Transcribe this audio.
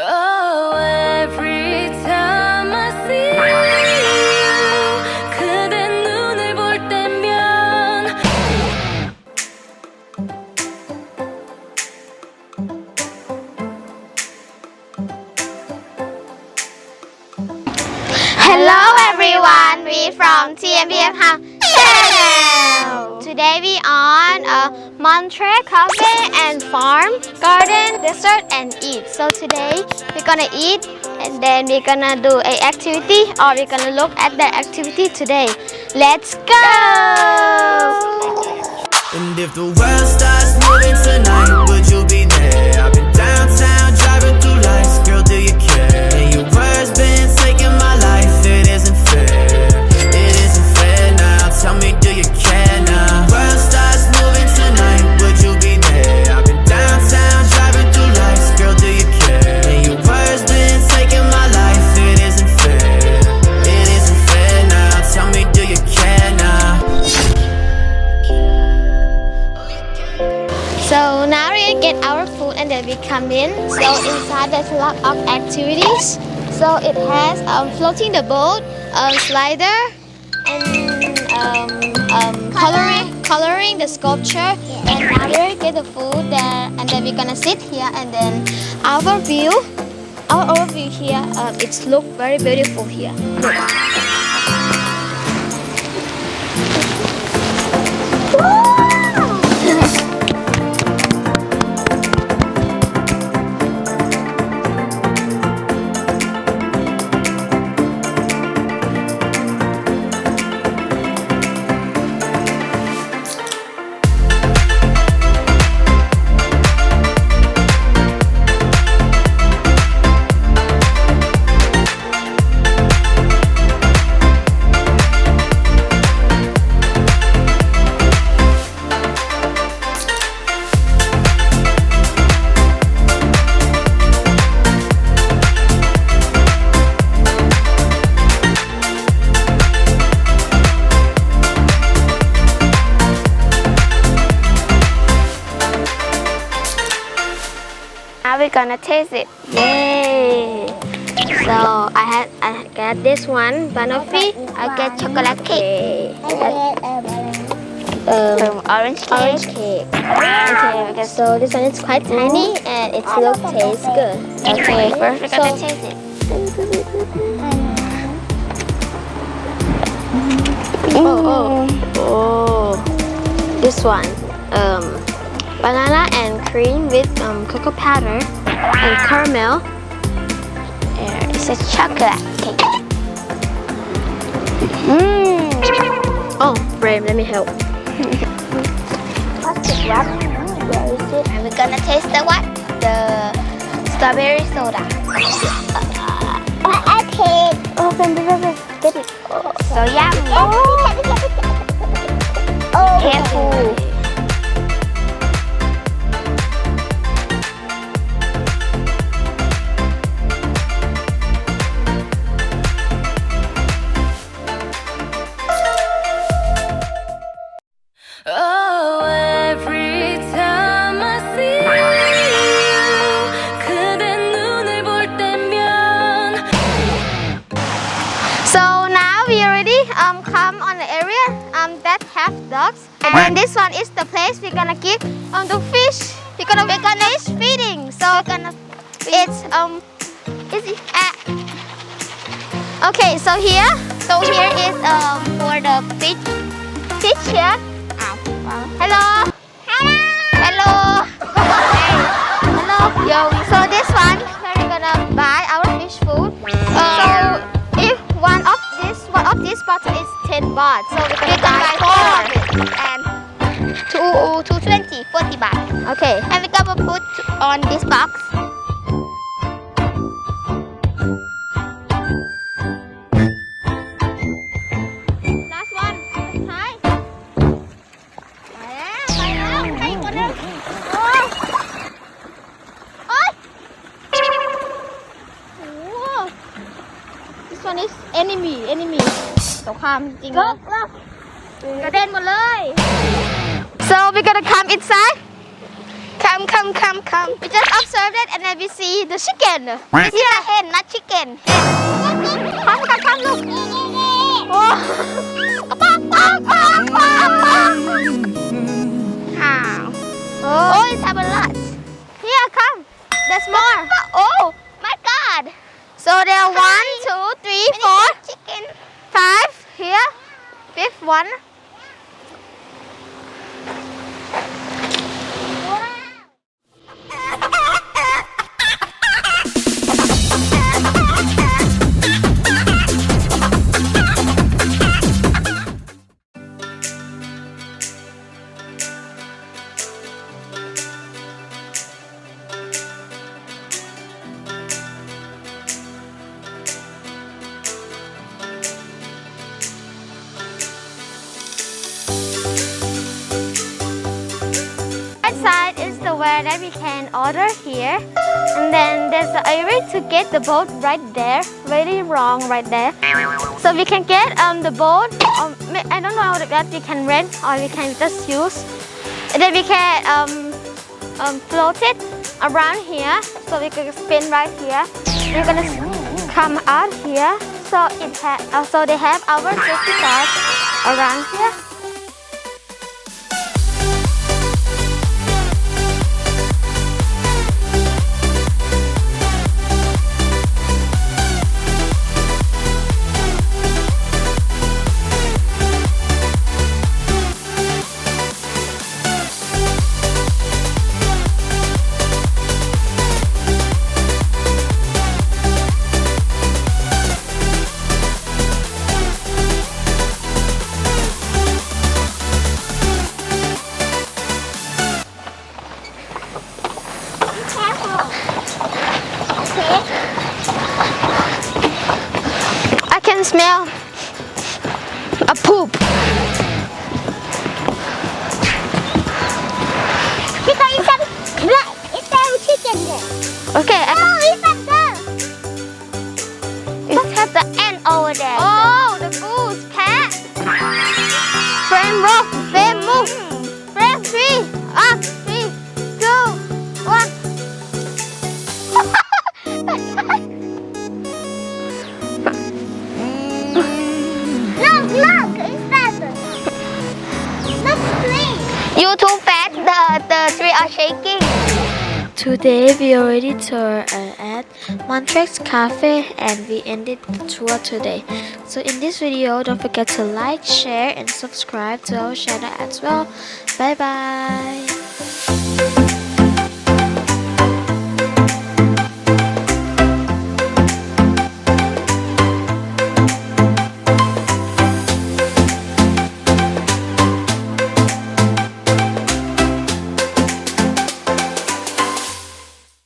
Oh, every time I see you, 그대 눈을 볼 때면 Hello everyone, we from TMBF House we on a Monterey Cafe and Farm, Garden, Dessert and Eat. So today we're gonna eat and then we're gonna do a activity or we're gonna look at the activity today. Let's go! And if the world starts moving tonight, come in. So inside there's a lot of activities. So it has um, floating the boat, um, slider, and um, um, coloring coloring the sculpture. And we get the food there, and then we're gonna sit here and then our view. Our overview here, um, it's look very beautiful here. Look. We're gonna taste it. Yay! So I had I got this one banoffee. I get chocolate cake. Um, orange cake. Orange cake. Okay, okay. So this one is quite tiny and it look tastes good. Okay, first we're gonna taste it. Oh, oh, oh. This one. Um, banana and cream with um, cocoa powder and caramel. There, it's a chocolate cake. Mmm. Oh, Brave, let me help. Plastic wrap. Where is it? And we're gonna taste the what? The strawberry soda. Uh, uh, uh, I take. Oh, then get it. So yummy. Oh, on the area um that have dogs and this one is the place we're gonna give um the fish. We're gonna we're gonna fish feeding. So gonna it's um is it uh, okay so here so here is um for the fish fish here. Hello. Hello. bottle is 10 baht, so we're gonna buy four of it and two two twenty forty baht. Okay. And we're gonna put on this box. Last one สุดท้ายไปแล้วไปแล้วใครอีกคนนึงโอ้ยโอ้ยโอ้โห This one is enemy enemy สงครามจริงๆนะกระเด็นหมดเลย so we gonna come inside come come, come, come, come. We just observed it and then we see the chicken. This is a hen, not chicken. Hen. Come, come, come, look. Oh. Quack, quack, quack, quack, quack. How? That we can order here. And then there's the area to get the boat right there. Very wrong right there. So we can get um the boat. Um, I don't know how that we can rent or we can just use. And then we can um, um float it around here. So we can spin right here. We're gonna come out here. So it ha- uh, so they have our safety guards around here. Smell a poop. Kita ikan black, ikan chicken there. Okay. I Today we already toured uh, at Montrex Cafe and we ended the tour today. So in this video, don't forget to like, share and subscribe to our channel as well. Bye bye.